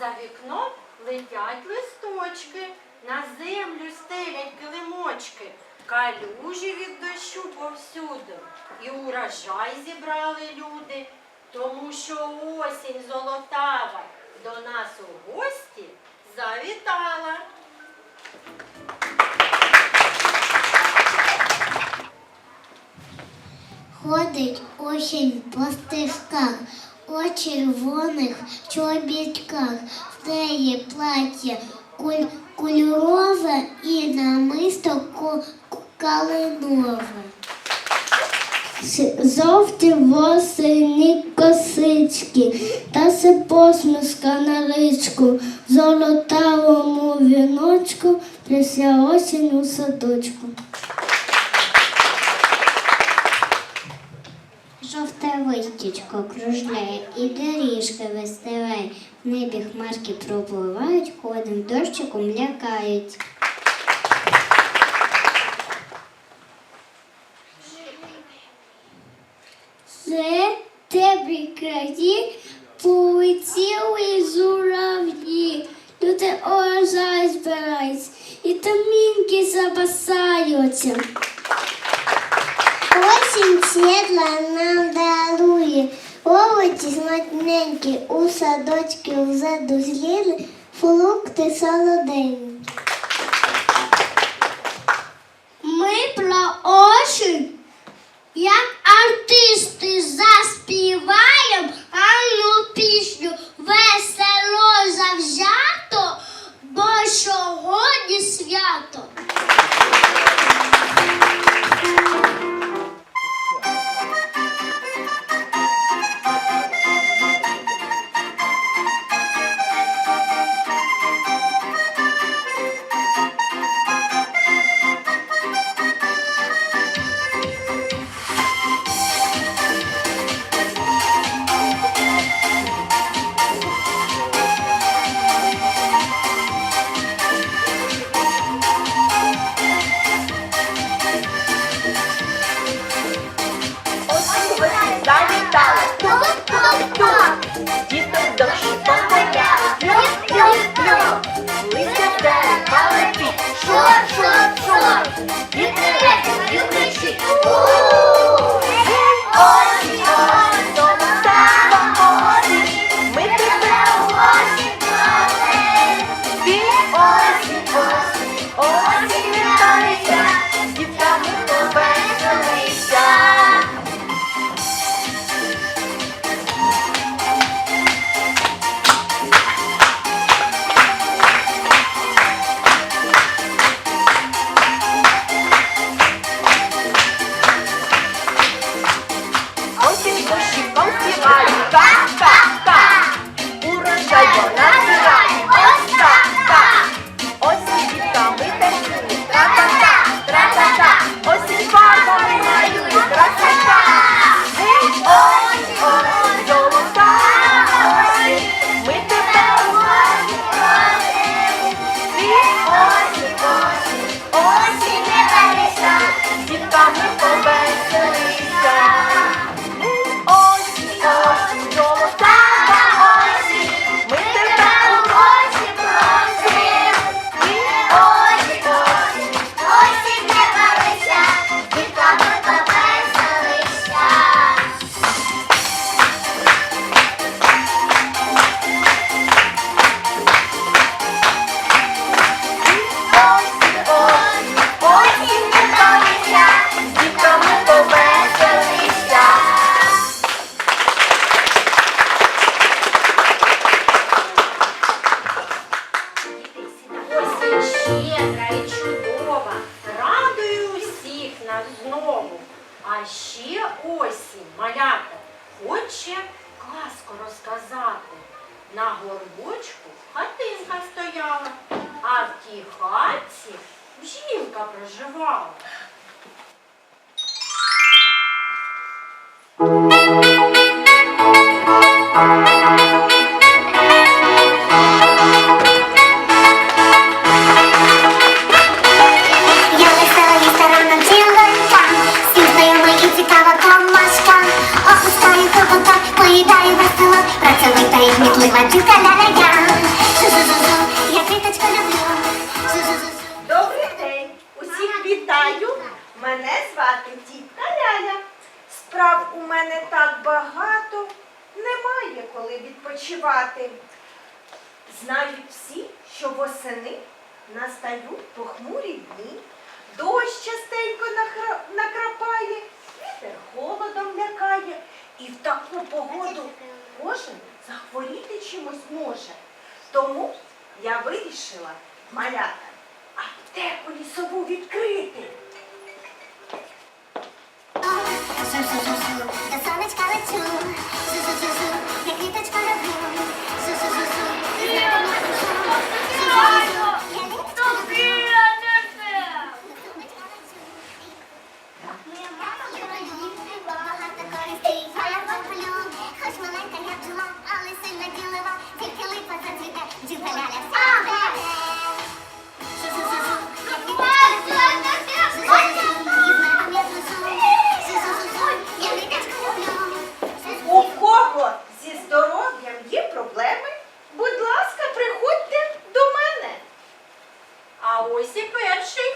за вікном летять листочки, на землю стелять килимочки, калюжі від дощу повсюду. І урожай зібрали люди, тому що осінь золотава до нас у гості завітала. Ходить осінь по стежках, у червоних чобітках, в неї плаття куль, кольорове і намисто калинове. Жовті восені косички, та се посмішка на річку, в золотавому віночку, присля осінь у садочку. Жовте кружляє і доріжки вистилає. В небі хмарки пропливають, ходом дощиком лякають. Це теплі краї полетіли журавлі. Люди урожай збирають і тамінки запасаються. Осінь світла нам дарує, овочі смачненькі у садочки вже дозріли, фрукти солоденькі. Ми про осінь, як артисти заспіваємо гарну пісню весело завзято, бо сьогодні свято. Левадюка дорога. Я квіточку люблю. Добрий день. Усіх вітаю. Мене звати Дітка Ляля. Справ у мене так багато. Немає коли відпочивати. Знають всі, що восени настають похмурі дні. Дощ частенько накрапає, вітер холодом лякає. І в таку погоду кожен захворіти чимось може. Тому я вирішила малята аптеку лісову відкрити. До сонечка лечу.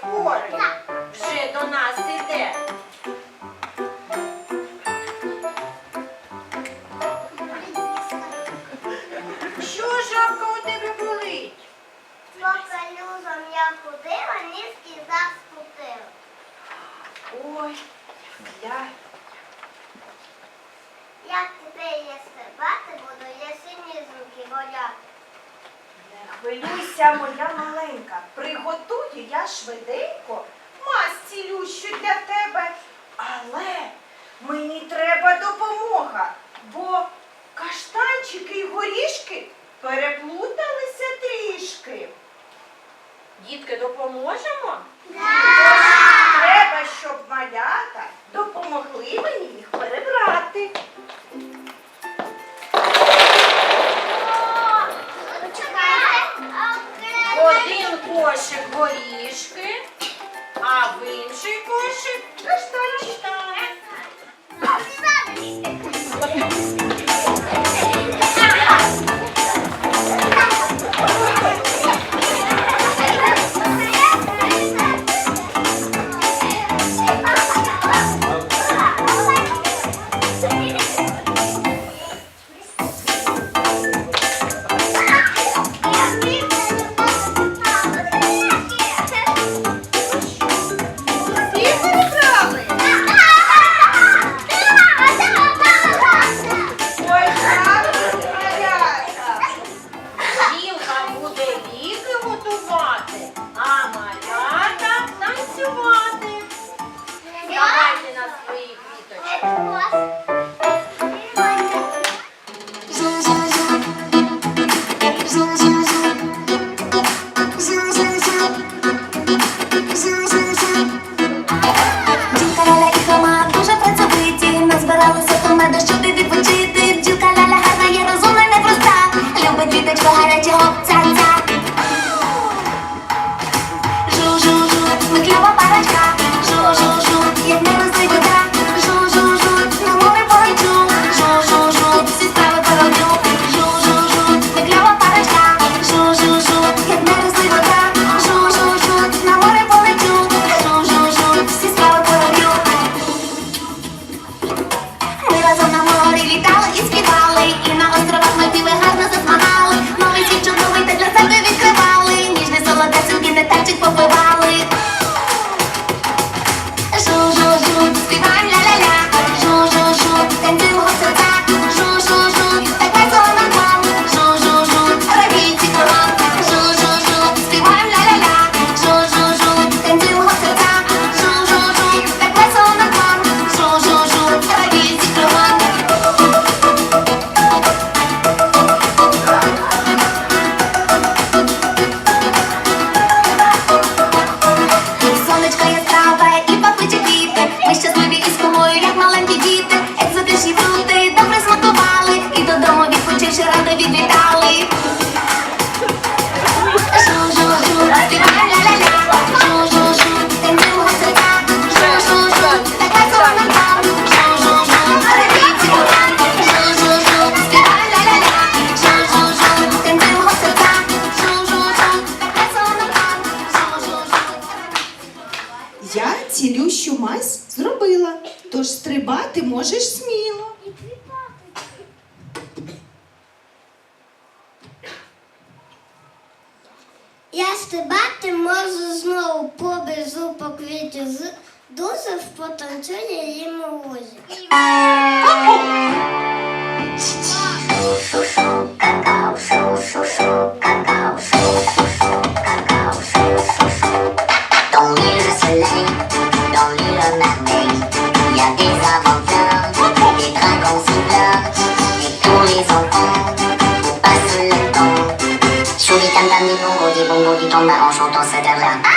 Хворий вже до нас іде. Що жабка у тебе болить? Попелюзом я ходила, ніжки заскутила. Ой, я Як тепер я стрибати буду, я сильні звуки бояти. Хвилюйся, моя маленька. Приготую я швиденько мазь цілющу для тебе. Але мені треба допомога, бо каштанчики і горішки переплуталися трішки. Дітки, допоможемо? Треба, щоб малята допомогли мені хочу поквіти з дуже в потанцює її мовозі. Bongo dit tombe en chantant cette air-là.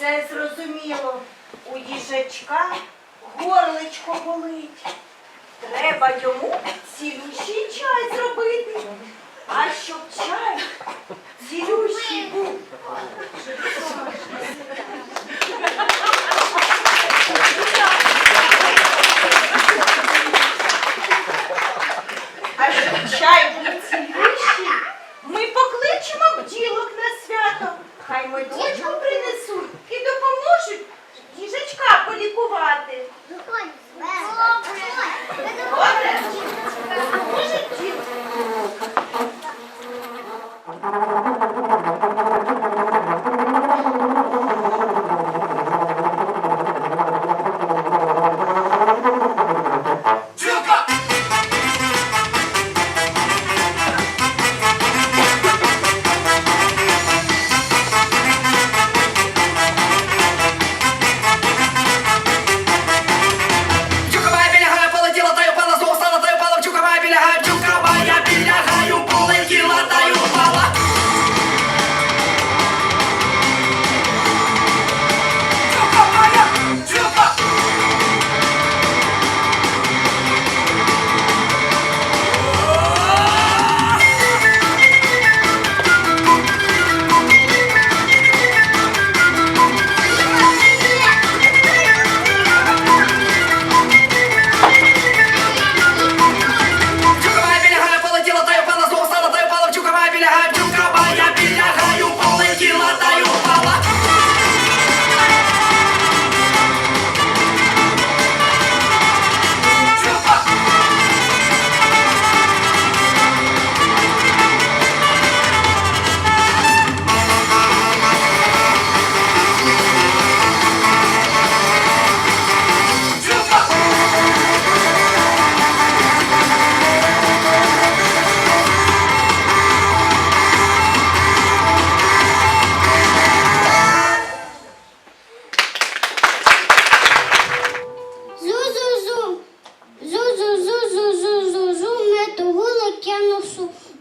Це зрозуміло, у їжачка горлечко болить. Треба йому цілющий чай зробити. А щоб чай цілющий був. А щоб чай був цілющий, ми покличемо бджілок на свято. Хай медочку принесуть допоможуть їжачка полікувати. Добре.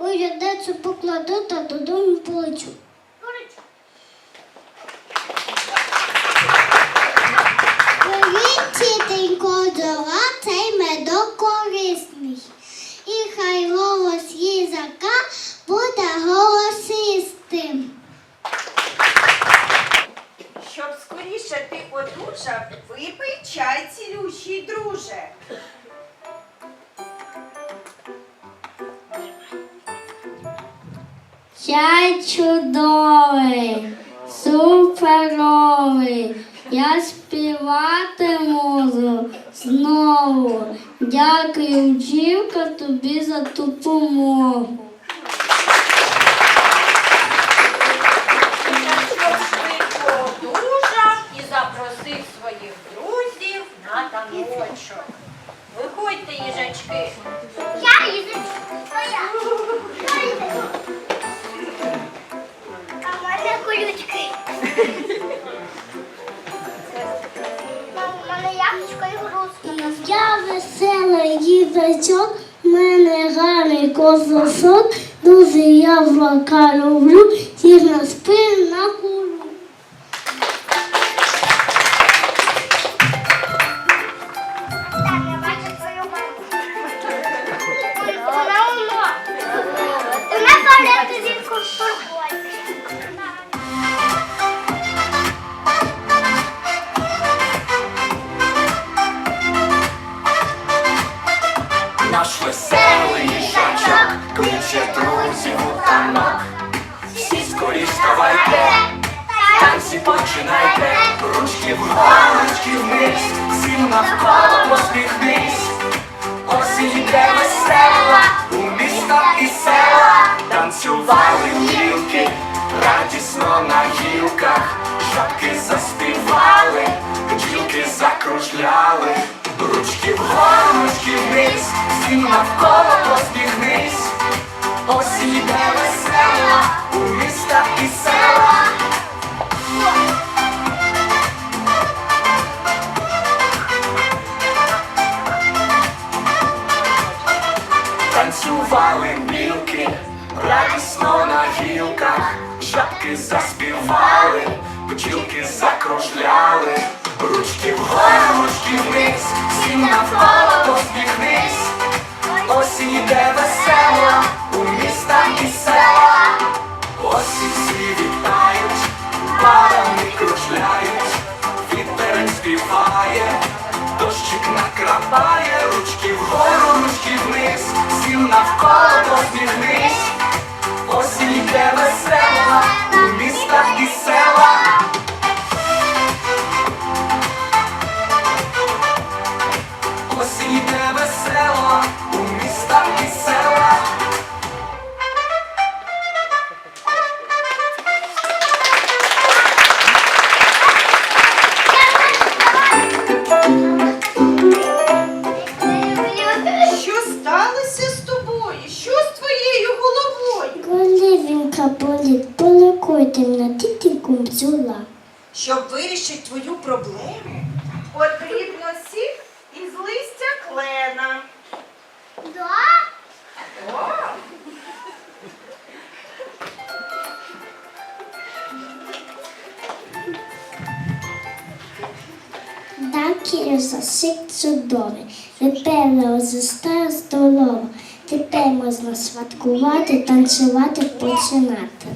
Оглядацю покладу та додому полечу. Тітенько, дала цей медок корисний. І хай голос їзака буде голосистим. Щоб скоріше ти одужав, випий чай цілющий, друже. Чай чудовий, суперовий. Я співати можу знову. Дякую, бджілка, тобі за допомогу. Козасок, дуже яблука люблю, вставайте, танці починайте, ручки вгору, ручки вниз, всім навколо посміхнись. Осінь іде весела, у міста і села, танцювали гілки, радісно на гілках, жабки заспівали, бджілки закружляли, ручки вгору, ручки вниз, всім навколо посміхнись. Осінь іде весела, у міста і села. Танцювали білки, радісно на гілках, жабки заспівали, бджілки закружляли, ручки вгору, ручки вниз, всім навколо посміхнись. Осінь іде весела, міста і села. Всі вітають, парами кружляють, вітер співає, дощик накрапає, ручки вгору, ручки вниз, всім навколо посміхнись. Осінь йде весела, у містах і села. Засик чудовий, виперло зі стара столова. Тепер можна святкувати, танцювати, починати.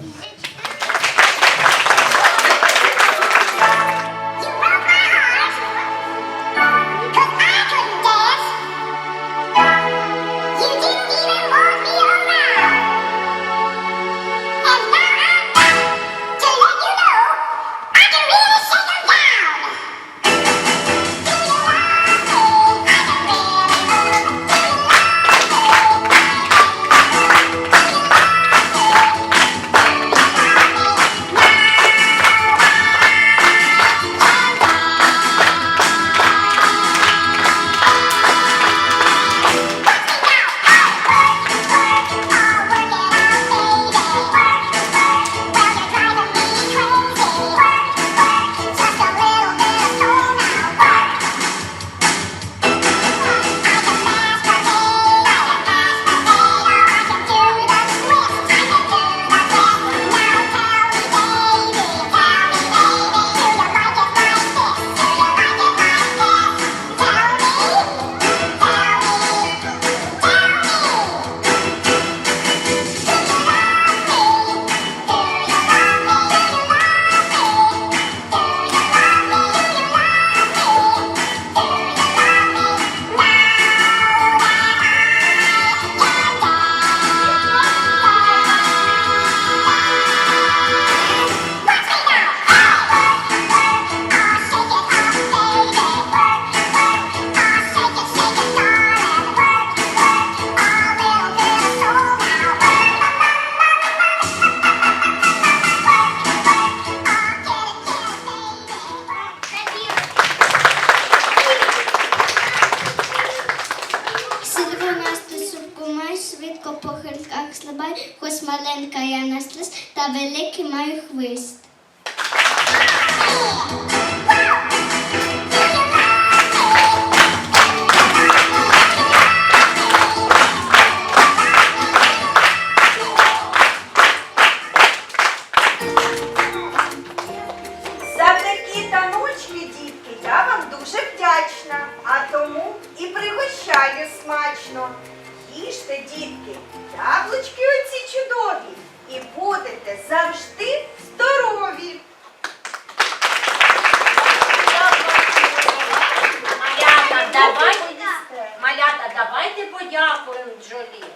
смачно. Їжте, дітки, яблучки оці чудові і будете завжди здорові. Малята, давайте, малята, давайте подякуємо Джолі.